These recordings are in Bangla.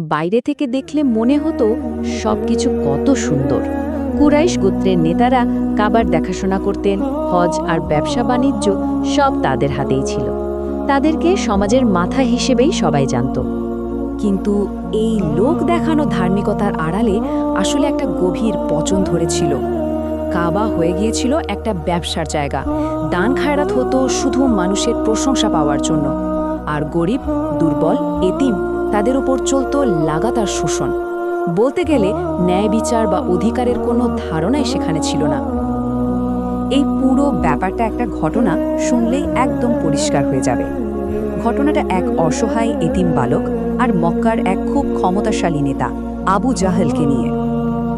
বাইরে থেকে দেখলে মনে হতো সবকিছু কত সুন্দর। কুরাইশ গোত্রের নেতারা কাবার দেখাশোনা করতেন, হজ আর ব্যবসা বাণিজ্য সব তাদের হাতেই ছিল। তাদেরকে সমাজের মাথা হিসেবেই সবাই জানত। কিন্তু এই লোক দেখানো ধার্মিকতার আড়ালে আসলে একটা গভীর পচন ধরেছিল। কাবা হয়ে গিয়েছিল একটা ব্যবসার জায়গা। দান খায়রাত হতো শুধু মানুষের প্রশংসা পাওয়ার জন্য। আর গরিব, দুর্বল, এতিম তাদের উপর চলত লাগাতার শোষণ। বলতে গেলে ন্যায় বিচার বা অধিকারের কোনো ধারণাই সেখানে ছিল না। এই পুরো ব্যাপারটা একটা ঘটনা শুনলেই একদম পরিষ্কার হয়ে যাবে। ঘটনাটা এক অসহায় এতিম বালক আর মক্কার এক খুব ক্ষমতাশালী নেতা, আবু জাহেলকে নিয়ে।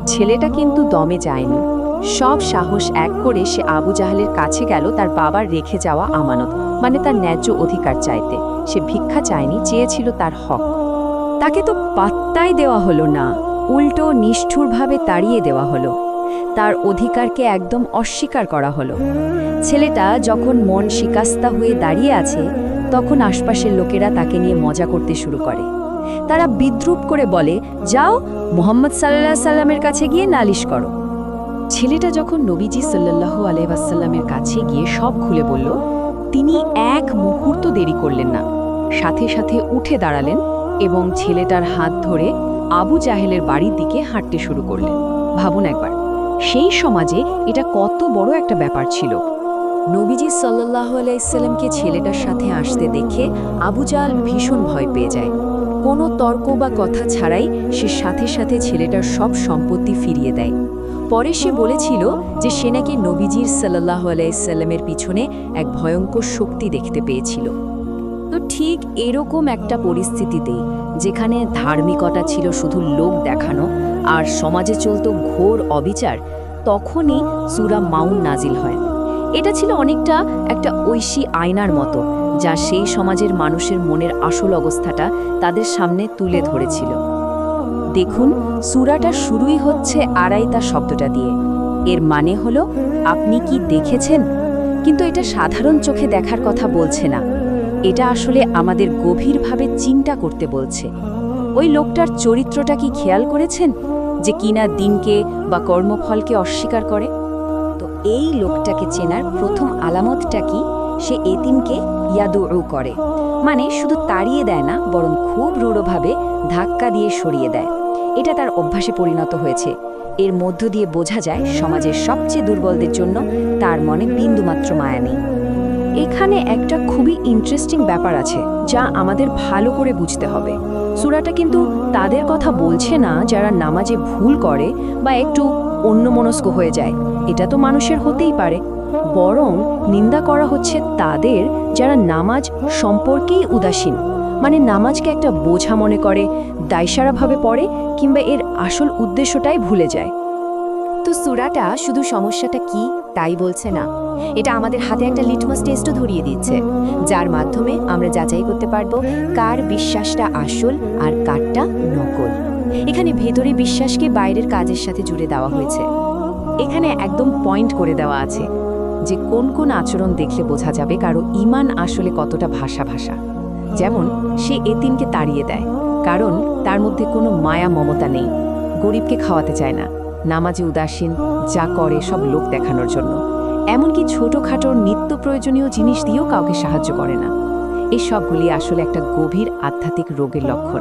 ছেলেটা কিন্তু দমে যায়নি। সব সাহস এক করে সে আবু জাহালের কাছে গেল তার বাবার রেখে যাওয়া আমানত মানে তার ন্যায্য অধিকার চাইতে। সে ভিক্ষা চায়নি, চেয়েছিল তার হক। তাকে তো পাত্তাই দেওয়া হলো না, উল্টো নিষ্ঠুরভাবে তাড়িয়ে দেওয়া হলো। তার অধিকারকে একদম অস্বীকার করা হলো। ছেলেটা যখন মন শিকাস্তা হয়ে দাঁড়িয়ে আছে, তখন আশপাশের লোকেরা তাকে নিয়ে মজা করতে শুরু করে। তারা বিদ্রুপ করে বলে, যাও, মোহাম্মদ সাল্লাহ সাল্লামের কাছে গিয়ে নালিশ করো। ছেলেটা যখন নবীজি সাল্লাহ আলহাসাল্লামের কাছে গিয়ে সব খুলে বলল, তিনি এক মুহূর্ত দেরি করলেন না। সাথে সাথে উঠে দাঁড়ালেন এবং ছেলেটার হাত ধরে আবু জাহেলের বাড়ির দিকে হাঁটতে শুরু করলেন। ভাবুন একবার, সেই সমাজে এটা কত বড় একটা ব্যাপার ছিল। নবীজি সাল্লাহ আলাইসাল্লামকে ছেলেটার সাথে আসতে দেখে আবু জাহাল ভীষণ ভয় পেয়ে যায়। কোনো তর্ক বা কথা ছাড়াই সে সাথে সাথে ছেলেটার সব সম্পত্তি ফিরিয়ে দেয়। পরে সে বলেছিল যে সে নাকি নবীজির সাল্লাহ আলাইসাল্লামের পিছনে এক ভয়ঙ্কর শক্তি দেখতে পেয়েছিল। তো ঠিক এরকম একটা পরিস্থিতিতে যেখানে ধার্মিকতা ছিল শুধু লোক দেখানো আর সমাজে চলত ঘোর অবিচার, তখনই সুরা মাউন নাজিল হয়। এটা ছিল অনেকটা একটা ঐশী আয়নার মতো, যা সেই সমাজের মানুষের মনের আসল অবস্থাটা তাদের সামনে তুলে ধরেছিল। দেখুন, সুরাটা শুরুই হচ্ছে আড়াইতা শব্দটা দিয়ে। এর মানে হলো, আপনি কি দেখেছেন? কিন্তু এটা সাধারণ চোখে দেখার কথা বলছে না। এটা আসলে আমাদের গভীরভাবে চিন্তা করতে বলছে। ওই লোকটার চরিত্রটা কি খেয়াল করেছেন? যে কিনা দিনকে বা কর্মফলকে অস্বীকার করে? তো এই লোকটাকে চেনার প্রথম আলামতটা কি? সে এতিমকে ইয়াদু করে। মানে শুধু তাড়িয়ে দেয় না, বরং খুব রূঢ়ভাবে ধাক্কা দিয়ে সরিয়ে দেয়। এটা তার অভ্যাসে পরিণত হয়েছে। এর মধ্য দিয়ে বোঝা যায়, সমাজের সবচেয়ে দুর্বলদের জন্য তার মনে বিন্দুমাত্র মায়া নেই। এখানে একটা খুবই ইন্টারেস্টিং ব্যাপার আছে, যা আমাদের ভালো করে বুঝতে হবে। সুরাটা কিন্তু তাদের কথা বলছে না যারা নামাজে ভুল করে বা একটু অন্যমনস্ক হয়ে যায়। এটা তো মানুষের হতেই পারে। বরং নিন্দা করা হচ্ছে তাদের যারা নামাজ সম্পর্কেই উদাসীন। মানে নামাজকে একটা বোঝা মনে করে, দায়সারাভাবে পড়ে কিংবা এর আসল উদ্দেশ্যটাই ভুলে যায়। তো সুরাটা শুধু সমস্যাটা কি, তাই বলছে না। এটা আমাদের হাতে একটা লিটমাস টেস্টও ধরিয়ে দিচ্ছে যার মাধ্যমে আমরা যাচাই করতে পারব কার বিশ্বাসটা আসল আর কারটা নকল। এখানে ভেতরে বিশ্বাসকে বাইরের কাজের সাথে জুড়ে দেওয়া হয়েছে। এখানে একদম পয়েন্ট করে দেওয়া আছে যে কোন কোন আচরণ দেখলে বোঝা যাবে কারও ইমান আসলে কতটা ভাষা ভাষা। যেমন, সে এতিমকে তাড়িয়ে দেয়, কারণ তার মধ্যে কোনো মায়া মমতা নেই, গরিবকে খাওয়াতে চায় না। নামাজে উদাসীন, যা করে সব লোক দেখানোর জন্য। এমনকি ছোটখাটো নিত্য প্রয়োজনীয় জিনিস দিয়েও কাউকে সাহায্য করে না। এই সবগুলি আসলে একটা গভীর আধ্যাত্মিক রোগের লক্ষণ।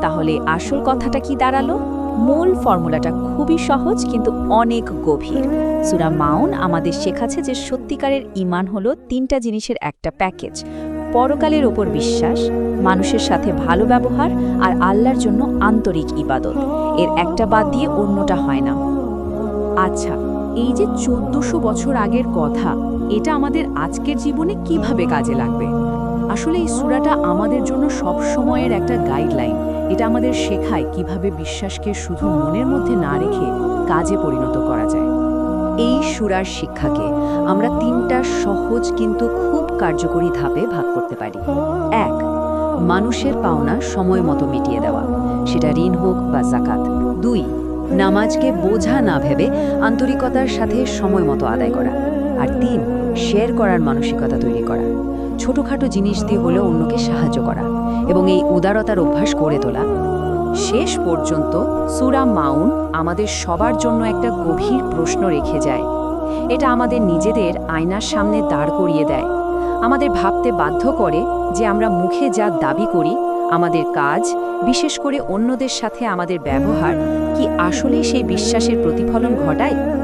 তাহলে আসল কথাটা কি দাঁড়াল? মূল ফর্মুলাটা খুবই সহজ কিন্তু অনেক গভীর। সুরা মাউন আমাদের শেখাচ্ছে যে সত্যিকারের ইমান হলো তিনটা জিনিসের একটা প্যাকেজ। পরকালের ওপর বিশ্বাস, মানুষের সাথে ভালো ব্যবহার আর আল্লাহর জন্য আন্তরিক ইবাদত। এর একটা বাদ দিয়ে অন্যটা হয় না। আচ্ছা এই যে চোদ্দশো বছর আগের কথা, এটা আমাদের আজকের জীবনে কীভাবে কাজে লাগবে? আসলে এই সুরাটা আমাদের জন্য সব সময়ের একটা গাইডলাইন এটা আমাদের শেখায় কীভাবে বিশ্বাসকে শুধু মনের মধ্যে না রেখে কাজে পরিণত করা যায়। এই সুরার শিক্ষাকে আমরা তিনটা সহজ কিন্তু খুব কার্যকরী ধাপে ভাগ করতে পারি। এক, মানুষের পাওনা সময় মতো মিটিয়ে দেওয়া। সেটা ঋণ হোক বা জাকাত। দুই, নামাজকে বোঝা না ভেবে আন্তরিকতার সাথে সময় মতো আদায় করা। আর তিন শেয়ার করার মানসিকতা তৈরি করা। ছোটখাটো জিনিস দিয়ে হলেও অন্যকে সাহায্য করা এবং এই উদারতার অভ্যাস করে তোলা। শেষ পর্যন্ত সুরা মাউন আমাদের সবার জন্য একটা গভীর প্রশ্ন রেখে যায়। এটা আমাদের নিজেদের আয়নার সামনে দাঁড় করিয়ে দেয়। আমাদের ভাবতে বাধ্য করে যে আমরা মুখে যা দাবি করি, আমাদের কাজ, বিশেষ করে অন্যদের সাথে আমাদের ব্যবহার, কি আসলেই সেই বিশ্বাসের প্রতিফলন ঘটায়?